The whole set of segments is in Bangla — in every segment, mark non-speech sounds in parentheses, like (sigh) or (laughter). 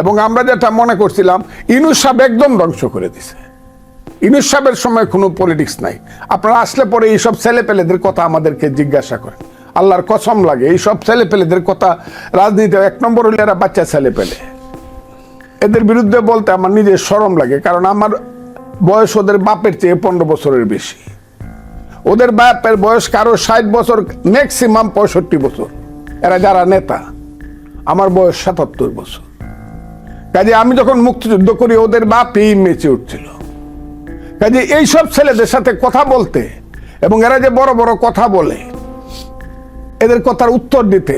এবং আমরা যেটা মনে করছিলাম, ইনুস সাহেব একদম ধ্বংস করে দিছে। ইনুস সাহেবের সময় কোনো পলিটিক্স নাই। আপনারা আসলে পরে এইসব ছেলে পেলেদের কথা আমাদেরকে জিজ্ঞাসা করেন। আল্লাহর কসম লাগে, এইসব ছেলে পেলেদের কথা রাজনীতি, এক নম্বর হলে এরা বাচ্চা ছেলে পেলে এদের বিরুদ্ধে বলতে আমার নিজের সরম লাগে, কারণ আমার বয়স ওদের বাপের চেয়ে পনেরো বছরের বেশি। ওদের বাপের বয়স কারও ষাট বছর ম্যাক্সিমাম পঁয়ষট্টি বছর। এরা যারা নেতা, আমার বয়স সাতাত্তর বছর। কাজে আমি যখন মুক্তিযুদ্ধ করি, ওদের বাপই মেচে উঠছিল কাজে এইসব ছেলেদের সাথে কথা বলতে এবং এরা যে বড় বড় কথা বলে, এদের কথার উত্তর দিতে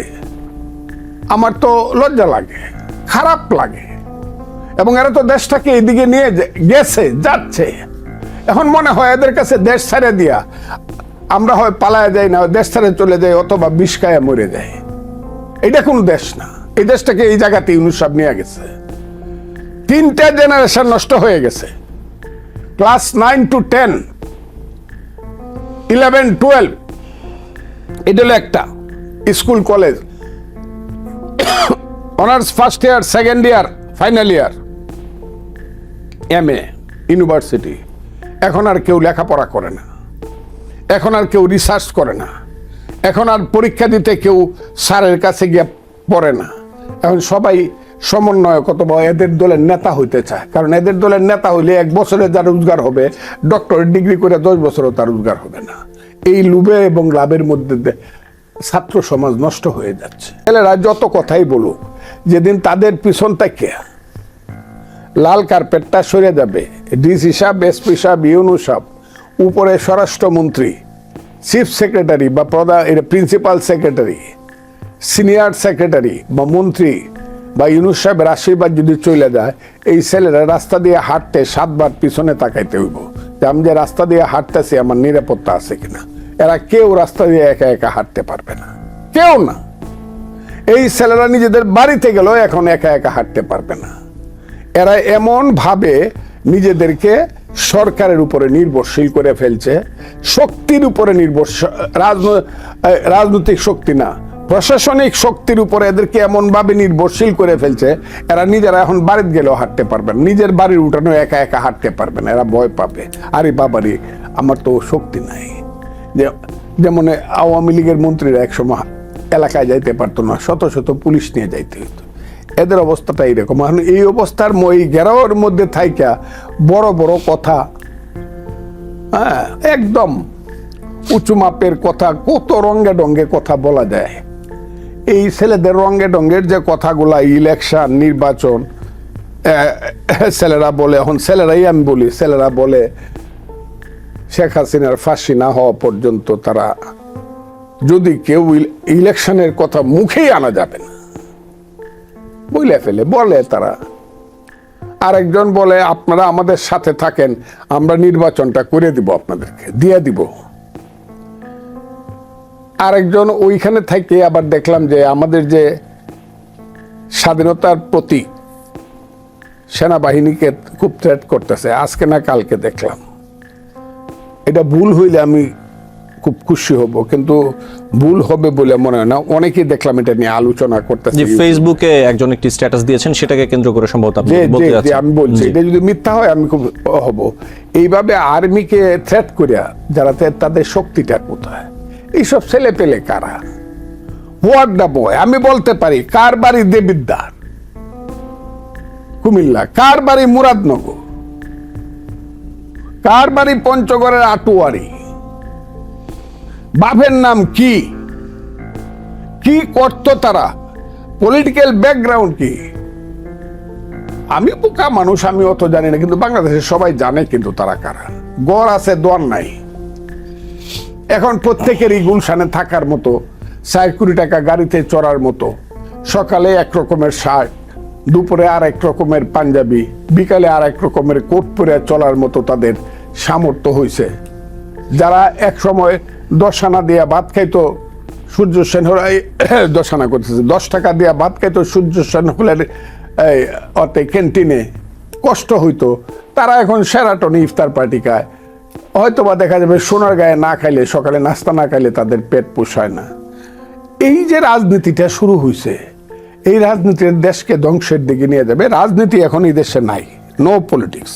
আমার তো লজ্জা লাগে, খারাপ লাগে। এবং এরা তো দেশটাকে এদিকে নিয়ে গেছে, যাচ্ছে। এখন মনে হয় এদের কাছে দেশ ছেড়ে দিয়া আমরা হয় পালায় যাই না, দেশ ছেড়ে চলে যাই অথবা বিষ খায়া মরে যায় এটা কোনো দেশ না। এই দেশটাকে এই জায়গাতে ইউনুস নিয়ে গেছে। তিনটা জেনারেশন নষ্ট হয়ে গেছে। Class nine to ten eleven twelve এটা হলো একটা school college honours first year second year final year M A university এখন আর কেউ লেখাপড়া করে না। এখন আর কেউ রিসার্চ করে না। এখন আর পরীক্ষা দিতে কেউ স্যারের কাছে গিয়ে পড়ে না। এখন সবাই সমন্বয়ক অথবা এদের দলের নেতা হইতে চায়। কারণ এদের দলের নেতা হইলে এক বছরে যা রোজগার হবে ডক্টরেট ডিগ্রি করে দশ বছরও তার রোজগার হবে না। এই লুবে এবং লাভের মধ্যে ছাত্র সমাজ নষ্ট হয়ে যাচ্ছে। ছেলেরা যত কথাই বলুক, যেদিন তাদের পিছন থেকে লাল কার্পেটটা সরে যাবে, ডিসি সাহেব, এসপি সাহেব, ইউনু সাহেব, উপরে স্বরাষ্ট্রমন্ত্রী, চিফ সেক্রেটারি বা প্রধান প্রিন্সিপাল সেক্রেটারি সিনিয়র সেক্রেটারি বা মন্ত্রী বা ইউনুস সাহেবের আশীর্বাদ যদি চলে যায়, এই ছেলেরা রাস্তা দিয়ে হাঁটতে সাতবার পিছনে তাকাইতে হইব। যে আমি যে রাস্তা দিয়ে হাঁটতেছি, আমার নিরাপত্তা আছে কিনা? এরা কেউ রাস্তা দিয়ে একা একা হাঁটতে পারবে না। কেউ না। এই ছেলেরা নিজেদের বাড়িতে গেলেও এখন একা একা হাঁটতে পারবে না। এরা এমন ভাবে নিজেদেরকে সরকারের উপরে নির্ভরশীল করে ফেলছে। শক্তির উপরে রাজন- রাজনৈতিক শক্তি না। প্রশাসনিক শক্তির উপরে এদেরকে এমন ভাবে নির্ভরশীল করে ফেলছে, এরা নিজেরা এখন বাড়িতে গেলেও হাঁটতে পারবেন নিজের বাড়ির উঠানো একা একা হাঁটতে পারবে না। এরা ভয় পাবে। আরে বাবারে, আমার তো শক্তি নাই। যে, যেমন আওয়ামী লীগের মন্ত্রীরা একসময় এলাকায় যাইতে পারতো না, শত শত পুলিশ নিয়ে যাইতে হতো এদের অবস্থাটা এইরকম। এখন এই অবস্থার এই গেরাওয়ের মধ্যে থাইকা বড় বড় কথা হ্যাঁ একদম উঁচু মাপের কথা, কত রঙ্গে ডঙ্গে কথা বলা যায়। এই ছেলেদের রঙ্গে ডঙ্গের যে কথাগুলা ইলেকশন নির্বাচন ছেলেরা বলে, এখন ছেলেরাই আমি বলি, ছেলেরা বলে, শেখ হাসিনার ফাঁসি না হওয়া পর্যন্ত তারা যদি কেউ ইল- ইলেকশনের কথা মুখেই আনা যাবে না। বইলে ফেলে, বলে তারা। আরেকজন বলে, আপনারা আমাদের সাথে থাকেন, আমরা নির্বাচনটা করে দিব আপনাদেরকে, দিয়ে দিব। আরেকজন ওইখানে থেকে আবার দেখলাম যে আমাদের যে স্বাধীনতার প্রতীক সেনাবাহিনীকে খুব থ্রেট করতেছে। আজকে না কালকে দেখলাম। এটা ভুল হইলে আমি খুব খুশি হব কিন্তু ভুল হবে বলে মনে হয় না। অনেকেই দেখলাম এটা নিয়ে আলোচনা করতেছে যে ফেসবুকে একজন একটি স্ট্যাটাস দিয়েছেন সেটাকে কেন্দ্র করে সম্ভবত আপনি বলতে যাচ্ছেন। আমি বলছি এটা যদি মিথ্যা হয় আমি খুব হব। এইভাবে আর্মিকে থ্রেট করিয়া যারা তাদের শক্তিটা কোথায়? এইসব ছেলে পেলে কারা? হোয়াট দা বয় আমি বলতে পারি, কার বাড়ি দেবিদ্দার কুমিল্লা, কার বাড়ি মুরাদনগর? কার বাড়ি পঞ্চগড়ের আটুয়ারি? বাপের নাম কি? কি করতো তারা? পলিটিক্যাল ব্যাকগ্রাউন্ড কি? আমি বোকা মানুষ, আমি অত জানি না, কিন্তু বাংলাদেশের সবাই জানে কিন্তু তারা কারা। গড় আছে দোয়ার নাই। এখন প্রত্যেকেরই গুলশানে থাকার মতো, ষাট কোটি টাকা গাড়িতে চড়ার মতো। সকালে এক রকমের শার্ট, দুপুরে আর এক রকমের পাঞ্জাবি, বিকালে আর এক রকমের কোট পরে চলার মতো তাদের সামর্থ্য হয়েছে যারা এক সময় দশ আনা দিয়া ভাত খাইতো, সূর্য সেন (coughs) দশ আনা করতেছে, দশ টাকা দিয়া ভাত খাইতো, সূর্য সেন হলের অতে ক্যান্টিনে কষ্ট হইতো। তারা এখন সেরাটনে ইফতার পার্টি খায়। হয়তো বা দেখা যাবে সোনার গায়ে না খাইলে, সকালে নাস্তা না খাইলে তাদের পেট পোষায় না। এই যে রাজনীতিটা শুরু হয়েছে এই রাজনীতির দেশকে ধ্বংসের দিকে নিয়ে যাবে। রাজনীতি এখন এই দেশে নাই নো পলিটিক্স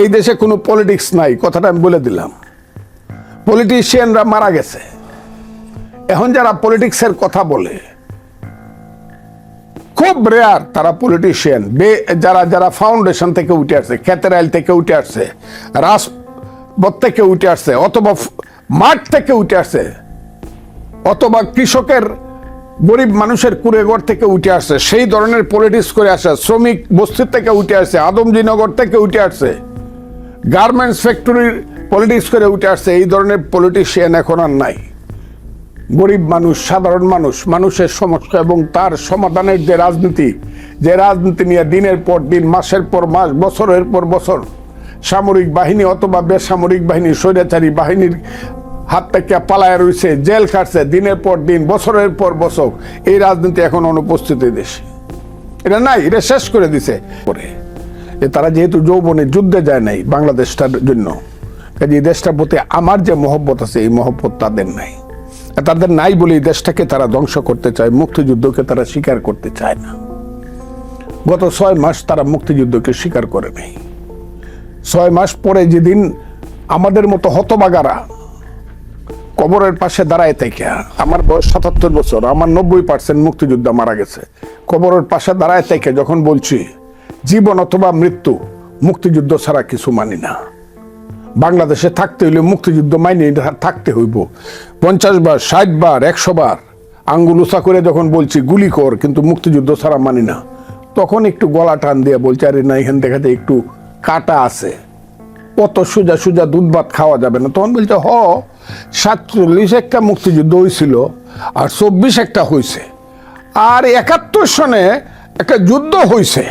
এই দেশে কোনো পলিটিক্স নাই, কথাটা আমি বলে দিলাম। পলিটিশিয়ানরা মারা গেছে। এখন যারা পলিটিক্সের কথা বলে, খুব রেয়ার তারা পলিটিশিয়ান যারা যারা ফাউন্ডেশন থেকে উঠে আসছে খেতেরাইল থেকে উঠে আসছে রাজপথ থেকে উঠে আসছে, অথবা মাঠ থেকে উঠে আসছে, অথবা কৃষকের গরিব মানুষের কুড়েঘর থেকে উঠে আসছে, সেই ধরনের পলিটিক্স করে আসে শ্রমিক বস্তি থেকে উঠে আসছে, আদমজিনগর থেকে উঠে আসছে গার্মেন্টস ফ্যাক্টরির পলিটিক্স করে উঠে আসছে, এই ধরনের পলিটিশিয়ান এখন আর নাই। গরিব মানুষ, সাধারণ মানুষ, মানুষের সমস্যা এবং তার সমাধানের যে রাজনীতি যে রাজনীতি নিয়ে দিনের পর দিন, মাসের পর মাস, বছরের পর বছর সামরিক বাহিনী অথবা বেসামরিক বাহিনী, স্বৈরাচারী বাহিনীর হাত থেকে পালায় রয়েছে জেল খাটছে, দিনের পর দিন, বছরের পর বছর। এই রাজনীতি এখন অনুপস্থিত দেশে। এটা নাই, এটা শেষ করে দিছে। পরে তারা যেহেতু যৌবনে যুদ্ধে যায় নাই বাংলাদেশটার জন্য, কাজে এই দেশটার প্রতি আমার যে মহব্বত আছে, এই মহব্বত তাদের নাই। তাদের নাই বলে এই দেশটাকে তারা ধ্বংস করতে চায়, মুক্তিযুদ্ধকে তারা স্বীকার করতে চায় না। গত ছয় মাস তারা মুক্তিযুদ্ধকে স্বীকার করে নেই। ছয় মাস পরে যেদিন আমাদের মতো হতবাগারা কবরের পাশে দাঁড়ায় থেকে, আমার বয়স সাতাত্তর বছর, আমার নব্বই পার্সেন্ট মুক্তিযোদ্ধা মারা গেছে। কবরের পাশে দাঁড়ায় থেকে যখন বলছি, জীবন অথবা মৃত্যু মুক্তিযুদ্ধ ছাড়া কিছু মানি না। বাংলাদেশে থাকতে হইলে মুক্তিযুদ্ধ মাইনে থাকতে হইব। পঞ্চাশ বার, ষাট বার, একশো বার আঙ্গুল উঁচা করে যখন বলছি, গুলি কর, কিন্তু মুক্তিযুদ্ধ ছাড়া মানি না। তখন একটু গলা টান দিয়ে বলছে, আরে না, এখান দেখা যায় একটু কাটা আছে। অত সোজা সোজা দুধ ভাত খাওয়া যাবে না। তখন বলছে, হ, সাতচল্লিশ একটা মুক্তিযুদ্ধ হয়েছিল আর চব্বিশ একটা হয়েছে আর একাত্তর সনে একটা যুদ্ধ হয়েছে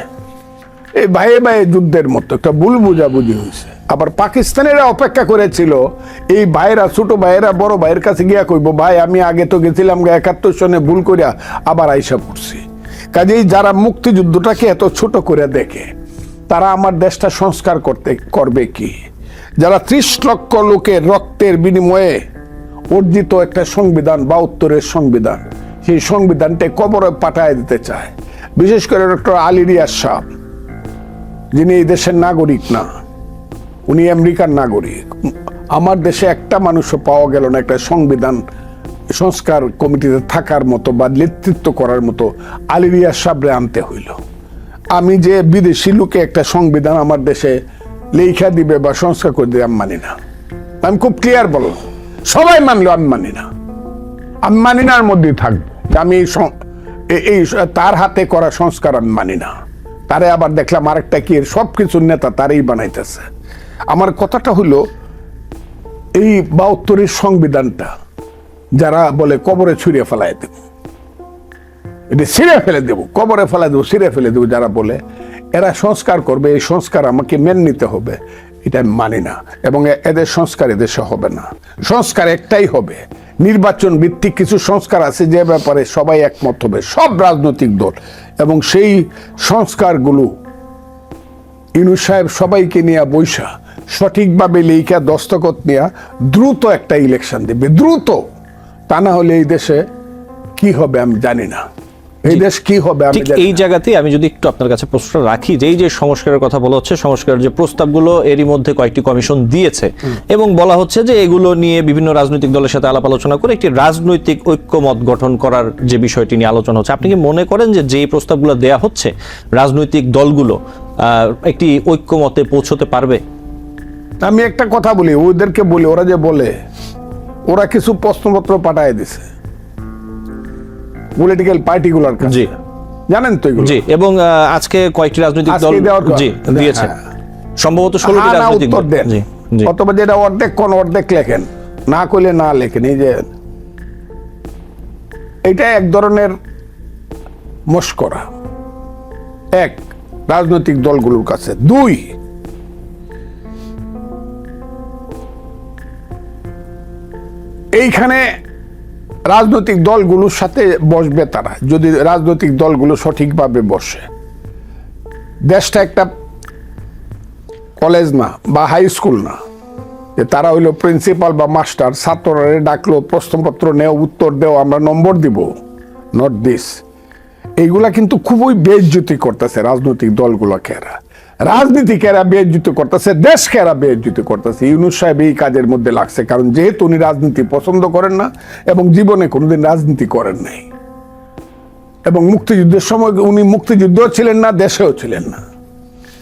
এই ভাইয়ে ভাইয়ে যুদ্ধের মতো একটা ভুল বুঝাবুঝি হয়েছে আবার পাকিস্তানেরা অপেক্ষা করেছিল, এই ভাইয়েরা, ছোট ভাইয়েরা, বড় ভাইয়ের কাছে গিয়া কইব, ভাই, আমি আগে তো গেছিলাম গা, একাত্তর সনে ভুল করিয়া আবার আইসা পড়ছি। কাজেই যারা মুক্তিযুদ্ধটাকে এত ছোট করে দেখে তারা আমার দেশটা সংস্কার করতে, করবে কি? যারা ত্রিশ লক্ষ লোকের রক্তের বিনিময়ে অর্জিত একটা সংবিধান বা উত্তরের সংবিধান, সেই সংবিধানটা কবরে পাঠায় দিতে চায়। বিশেষ করে ডক্টর আলী রিয়াজ সাহ যিনি এই দেশের নাগরিক না, উনি আমেরিকার নাগরিক। আমার দেশে একটা মানুষও পাওয়া গেল না একটা সংবিধান, সংস্কার কমিটিতে থাকার মতো বা নেতৃত্ব করার মতো আলিরিয়া সাবরে আনতে হইল। আমি যে বিদেশি লোকে একটা সংবিধান আমার দেশে লেখা দিবে বা সংস্কার করে দিবে, আমি মানি না। আমি খুব ক্লিয়ার বললাম। সবাই মানলো, আমি মানি না। আমি মানি নার মধ্যেই থাকব। আমি এই তার হাতে করা সংস্কার আমি মানি না। তারে আবার দেখলাম আরেকটা কি সব কিছুর নেতা তারই বানাইতেছে। আমার কথাটা হলো, এই বাহাত্তরের সংবিধানটা যারা বলে কবরে ছুঁড়ে ফেলায় দেব। এটা ছিঁড়ে ফেলে দেবো, কবরে ফেলে দেবো, ছিঁড়ে ফেলে দেবো যারা বলে। এরা সংস্কার করবে, এই সংস্কার আমাকে মেনে নিতে হবে। এটা আমি মানি না এবং এদের সংস্কার এদেশে হবে না। সংস্কার একটাই হবে। নির্বাচন ভিত্তিক কিছু সংস্কার আছে যে ব্যাপারে সবাই একমত হবে, সব রাজনৈতিক দল। এবং সেই সংস্কারগুলো ইনু সাহেব সবাইকে নিয়ে বৈশা, সঠিকভাবে লেখা দস্তখত নিয়ে, দ্রুত একটা ইলেকশন দেবে, দ্রুত। তা না হলে এই দেশে কি হবে আমি জানি না। এই দেশ কি হবে আমি ঠিক এই জায়গাতেই আমি যদি একটু আপনার কাছে প্রশ্ন রাখি যে এই যে সংস্কারের কথা বলা হচ্ছে সংস্কারের যে প্রস্তাবগুলো এরই মধ্যে কয়েকটি কমিশন দিয়েছে। এবং বলা হচ্ছে যে এগুলো নিয়ে বিভিন্ন রাজনৈতিক দলের সাথে আলাপ আলোচনা করে একটি রাজনৈতিক ঐক্যমত গঠন করার যে বিষয়টি নিয়ে আলোচনা হচ্ছে। আপনি কি মনে করেন যে যে প্রস্তাবগুলো দেয়া হচ্ছে রাজনৈতিক দলগুলো একটি ঐক্যমতে পৌঁছতে পারবে? আমি একটা কথা বলি ওদেরকে বলি ওরা যে বলে ওরা কিছু প্রশ্নপত্র পাঠায় দিছে। পলিটিক্যাল পার্টিগুলোর জি। জানেন তো এগুলো? জি এবং আজকে কয়েকটি রাজনৈতিক দল জি দিয়েছে হ্যাঁ। সম্ভবত ষোলোটি রাজনৈতিক দল। জি অথবা যেটা অর্ধেক কোন অর্ধেক লেখেন। না করলে না লেখেন। এই যে এটা এক ধরনের মস্করা। এক রাজনৈতিক দলগুলোর কাছে। দুই এইখানে রাজনৈতিক দলগুলোর সাথে বসবে তারা, যদি রাজনৈতিক দলগুলো সঠিকভাবে বসে। দেশটা একটা কলেজ না, বা হাই স্কুল না, যে তারা হইল প্রিন্সিপাল বা মাস্টার ছাত্ররা ডাকলো, প্রশ্নপত্র নেও, উত্তর দেও, আমরা নম্বর দিব নট দিস এইগুলা কিন্তু খুবই বেজ্জুতি করতেছে রাজনৈতিক দলগুলোকে এরা। রাজনীতিকে এরা বেজ্জুতি করতেছে দেশকে এরা বেজ্জুতি করতেছে, ইউনুস সাহেব এই কাজের মধ্যে লাগছে, কারণ যেহেতু উনি রাজনীতি পছন্দ করেন না এবং জীবনে কোনোদিন রাজনীতি করেন নাই। এবং মুক্তিযুদ্ধের সময় উনি মুক্তিযুদ্ধও ছিলেন না, দেশেও ছিলেন না।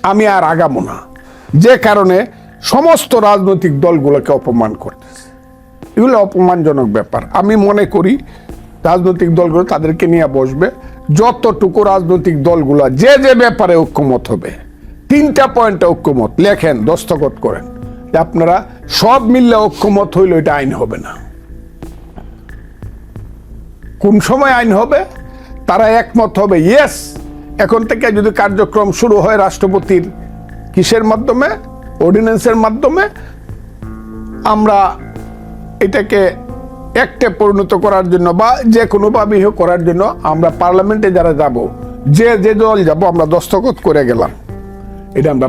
আমি আর আগামো না। যে কারণে সমস্ত রাজনৈতিক দলগুলোকে অপমান করতেছে। এগুলো অপমানজনক ব্যাপার। আমি মনে করি রাজনৈতিক দলগুলো তাদেরকে নিয়ে বসবে। যতটুকু রাজনৈতিক দলগুলো যে যে ব্যাপারে ঐক্যমত হবে তিনটা পয়েন্টে ঐক্যমত। লেখেন, দস্তখত করেন। যে আপনারা সব মিললে ঐক্যমত হইলে, এটা আইন হবে না। কোন সময় আইন হবে? তারা একমত হবে ইয়েস এখন থেকে যদি কার্যক্রম শুরু হয় রাষ্ট্রপতির কিসের মাধ্যমে? অর্ডিন্যান্সের মাধ্যমে? আমরা এটাকে একটে পরিণত করার জন্য বা যে কোনোভাবেই করার জন্য আমরা পার্লামেন্টে যারা যাব, যে যে দল যাব, আমরা দস্তখত করে গেলাম। এটা আমরা